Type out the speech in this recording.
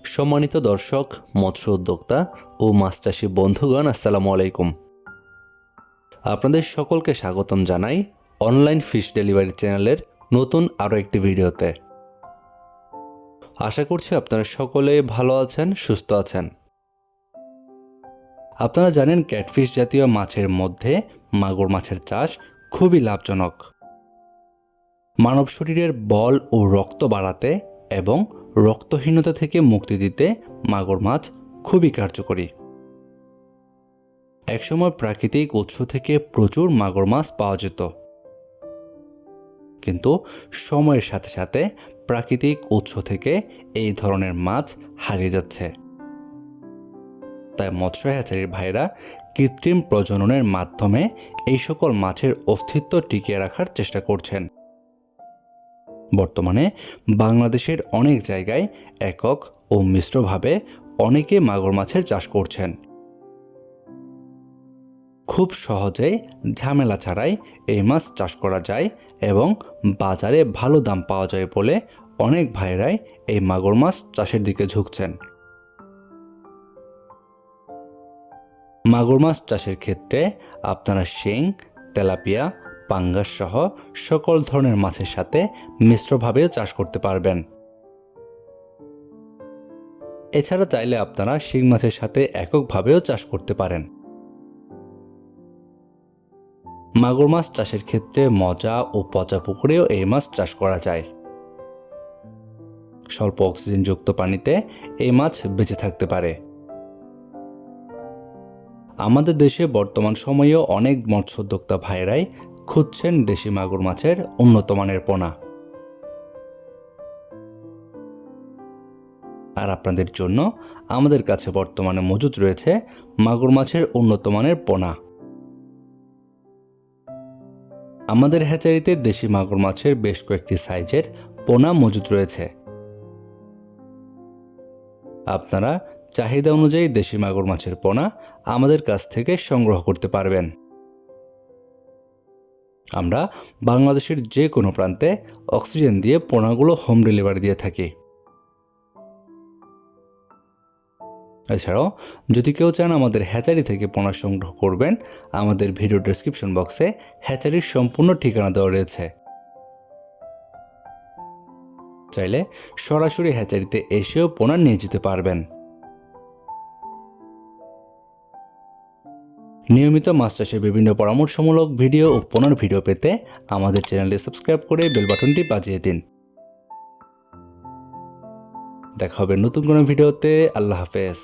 সম্মানিত দর্শক, মৎস্য উদ্যোক্তা ও মাছ চাষি বন্ধুগণ, আসসালামু আলাইকুম। আপনাদের সকলকে স্বাগতম জানাই অনলাইন ফিশ ডেলিভারি চ্যানেলের নতুন আরও একটি ভিডিওতে। আশা করছি আপনারা সকলে ভালো আছেন, সুস্থ আছেন। আপনারা জানেন, ক্যাটফিশ জাতীয় মাছের মধ্যে মাগুর মাছের চাষ খুবই লাভজনক। মানব শরীরের বল ও রক্ত বাড়াতে এবং রক্তহীনতা থেকে মুক্তি দিতে মাগুর মাছ খুবই কার্যকরী। একসময় প্রাকৃতিক উৎস থেকে প্রচুর মাগুর মাছ পাওয়া যেত। কিন্তু সময়ের সাথে সাথে প্রাকৃতিক উৎস থেকে এই ধরনের মাছ হারিয়ে যাচ্ছে। তাই মৎস্য হ্যাচারির ভাইরা কৃত্রিম প্রজননের মাধ্যমে এই সকল মাছের অস্তিত্ব টিকিয়ে রাখার চেষ্টা করছেন। বর্তমানে বাংলাদেশের অনেক জায়গায় একক ও মিশ্রভাবে অনেকে মাগুর মাছের চাষ করছেন। খুব সহজেই ঝামেলা ছাড়াই এই মাছ চাষ করা যায় এবং বাজারে ভালো দাম পাওয়া যায় বলে অনেক ভাইরাই এই মাগুর মাছ চাষের দিকে ঝুঁকছেন। মাগুর মাছ চাষের ক্ষেত্রে আপনারা শিং, তেলাপিয়া পাঙ্গাস সহ সকল ধরনের মাছের সাথে মিশ্রভাবেও চাষ করতে পারবেন। এছাড়া চাইলে আপনারা শিং মাছের সাথে এককভাবেও চাষ করতে পারেন। মাগুর মাছ চাষের ক্ষেত্রে মজা ও পচা পুকুরেও এই মাছ চাষ করা যায়। স্বল্প অক্সিজেনযুক্ত পানিতে এই মাছ বেঁচে থাকতে পারে। আমাদের দেশে বর্তমান সময়েও অনেক মৎস্যোদ্যোক্তা ভাইরাই খুঁজছেন দেশি মাগুর মাছের উন্নত মানের পোনা। আর আপনাদের জন্য আমাদের কাছে বর্তমানে মজুদ রয়েছে মাগুর মাছের উন্নত মানের পোনা। আমাদের হ্যাচারিতে দেশি মাগুর মাছের বেশ কয়েকটি সাইজের পোনা মজুদ রয়েছে। আপনারা চাহিদা অনুযায়ী দেশি মাগুর মাছের পোনা আমাদের কাছ থেকে সংগ্রহ করতে পারবেন। আমরা বাংলাদেশের যে কোনো প্রান্তে অক্সিজেন দিয়ে পোনাগুলো হোম ডেলিভারি দিয়ে থাকি। এছাড়াও, যদি কেউ চান আমাদের হ্যাচারি থেকে পোনা সংগ্রহ করবেন, আমাদের ভিডিও ডেসক্রিপশন বক্সে হ্যাচারির সম্পূর্ণ ঠিকানা দেওয়া রয়েছে। চাইলে সরাসরি হ্যাচারিতে এসেও পোনা নিয়ে যেতে পারবেন। নিয়মিত চাষের বিভিন্ন পরামর্শমূলক ভিডিও ও পুনর ভিডিও পেতে আমাদের চ্যানেলটি সাবস্ক্রাইব করে বেল বাটনটি বাজিয়ে দিন। দেখা হবে নতুন কোনো ভিডিওতে। আল্লাহ হাফেজ।